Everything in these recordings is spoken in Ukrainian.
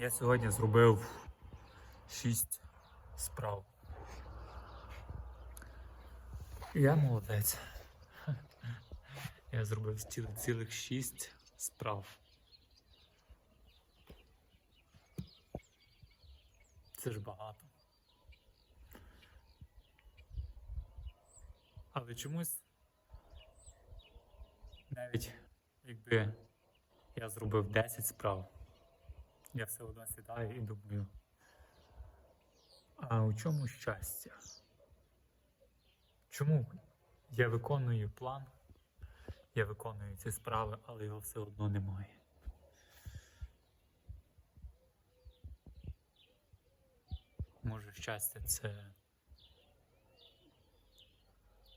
Я сьогодні зробив 6 справ. Я молодець. Я зробив ціл- цілих 6 справ. Це ж багато. Але чомусь навіть якби я зробив 10 справ, я все одно сідаю і думаю. А у чому щастя? Чому я виконую план, я виконую ці справи, але його все одно немає? Може, щастя це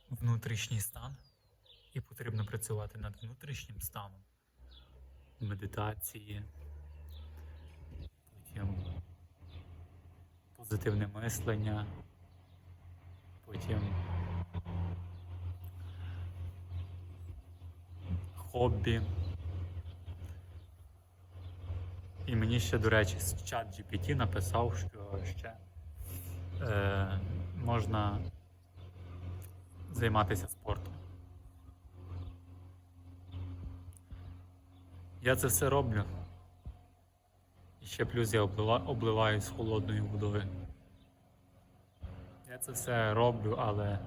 внутрішній стан, і потрібно працювати над внутрішнім станом медитації, потім позитивне мислення, потім хобі. І мені ще, до речі, з чат GPT написав, що ще е, можна займатися спортом. Я це все роблю. І ще плюс я облива, обливаюсь холодною водою. Я це все роблю, але.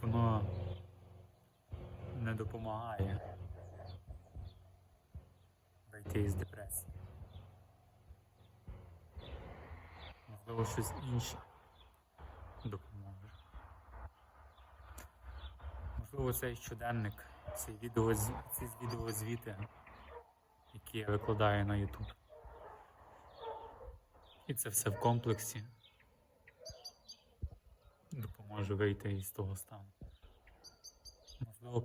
Воно не допомагає вийти із депресії. Можливо, щось інше допоможе. Можливо, цей щоденник, ці, відео, ці відеозвіти, які я викладаю на YouTube. І це все в комплексі допоможе вийти із того стану. Можливо,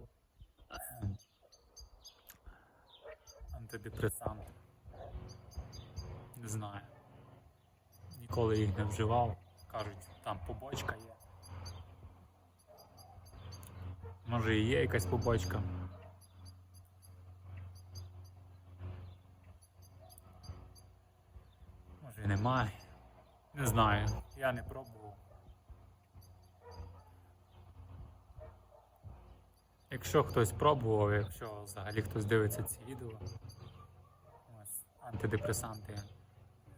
антидепресанти. Не знаю. Ніколи їх не вживав. Кажуть, там побочка є. Може і є якась побочка. І немає. Не знаю. Я не пробував. Якщо хтось пробував, якщо взагалі хтось дивиться ці відео, ось, антидепресанти,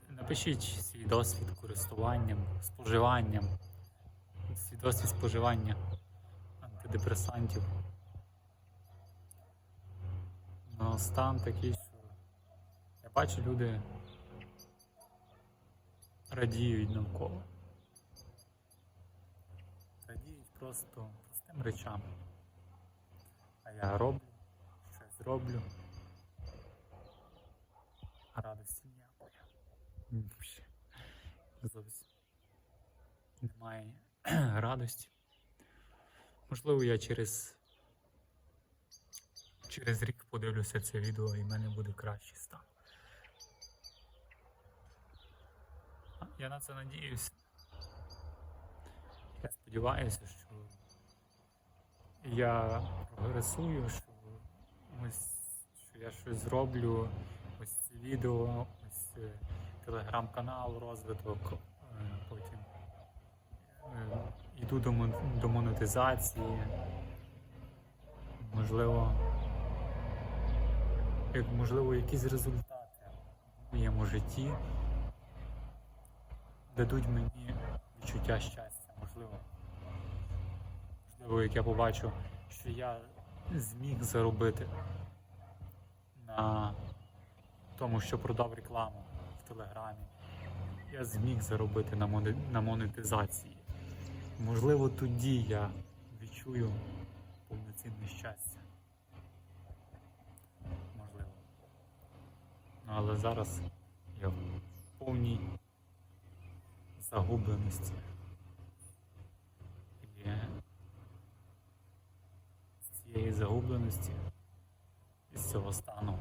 напишіть свій досвід користуванням, споживанням, свій досвід споживання антидепресантів. Ну, стан такий, що я бачу, люди радіють навколо. Радіють просто простим речам. А я роблю, щось роблю. А радості ніякої. Зовсім немає радості. Можливо, я через через рік подивлюся це відео і в мене буде кращий стан. Я на це надіюсь. Я сподіваюся, що я прогресую, що ось що я щось зроблю, ось це відео, ось е, телеграм-канал, розвиток, е, потім е, йду до, до монетизації. Можливо, як можливо, якісь результати в моєму житті дадуть мені відчуття щастя, можливо. Можливо, як я побачу, що я зміг заробити на тому, що продав рекламу в Телеграмі. Я зміг заробити на, монетизації. Можливо, тоді я відчую повноцінне щастя. Можливо. Ну, але зараз я в повній загубленості. І з цієї загубленості, із цього стану.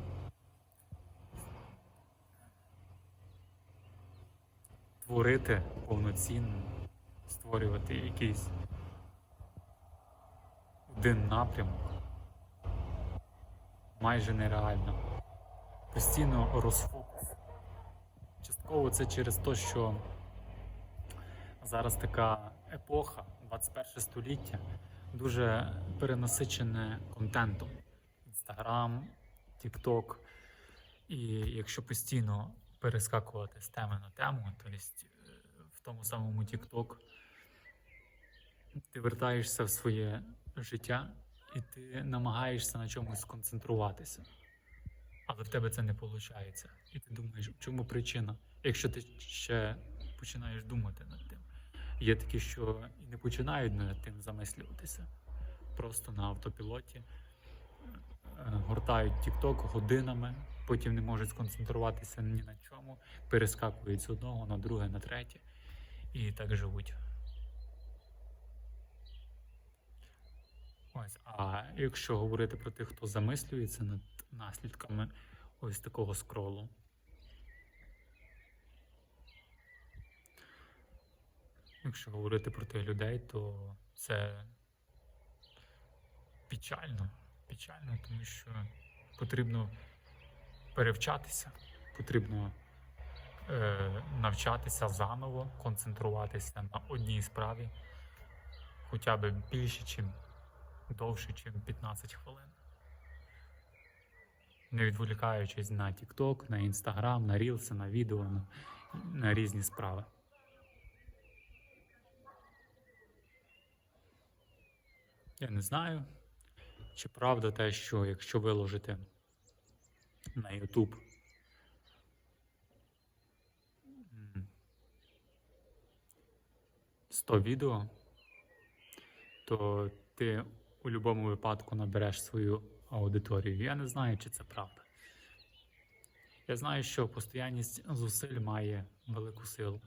Творити повноцінно, створювати якийсь один напрямок майже нереально. Постійно розфокус. Частково це через те, що зараз така епоха, 21 століття, дуже перенасичене контентом. Інстаграм, Тікток. І якщо постійно перескакувати з теми на тему, то е, в тому самому Тікток ти вертаєшся в своє життя і ти намагаєшся на чомусь сконцентруватися. Але в тебе це не виходить. І ти думаєш, в чому причина? Якщо ти ще починаєш думати. Є такі, що і не починають над тим замислюватися. Просто на автопілоті е, гортають TikTok годинами, потім не можуть сконцентруватися ні на чому, перескакують з одного на друге, на третє і так живуть. Ось, а якщо говорити про тих, хто замислюється над наслідками ось такого скролу. Якщо говорити про тих людей, то це печально. Печально, тому що потрібно перевчатися, потрібно е, навчатися заново, концентруватися на одній справі хоча б більше, чим довше, ніж 15 хвилин. Не відволікаючись на TikTok, на Instagram, на Reels, на відео, на, на різні справи. Я не знаю, чи правда те, що якщо виложити на YouTube 100 відео, то ти у будь-якому випадку набереш свою аудиторію. Я не знаю, чи це правда. Я знаю, що постоянність зусиль має велику силу.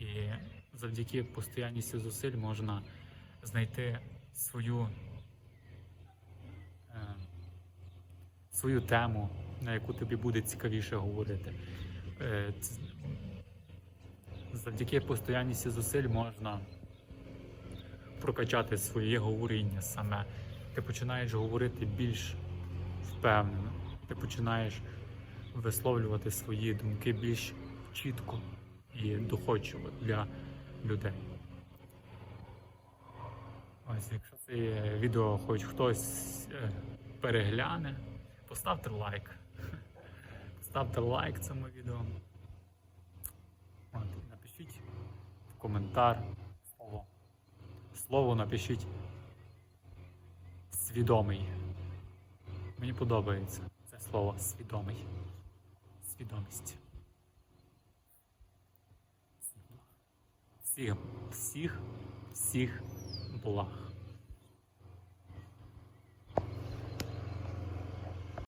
І завдяки постоянності зусиль можна знайти свою, е, свою тему, на яку тобі буде цікавіше говорити. Е, завдяки постоянності зусиль можна прокачати своє говоріння саме. Ти починаєш говорити більш впевнено, ти починаєш висловлювати свої думки більш чітко і доходчиво для людей. Ось, якщо це відео хоч хтось е, перегляне, поставте лайк. Поставте лайк цьому відео. От, напишіть в коментар слово. Слово напишіть свідомий. Мені подобається це слово свідомий. Свідомість. Всіх, всіх, всіх благ.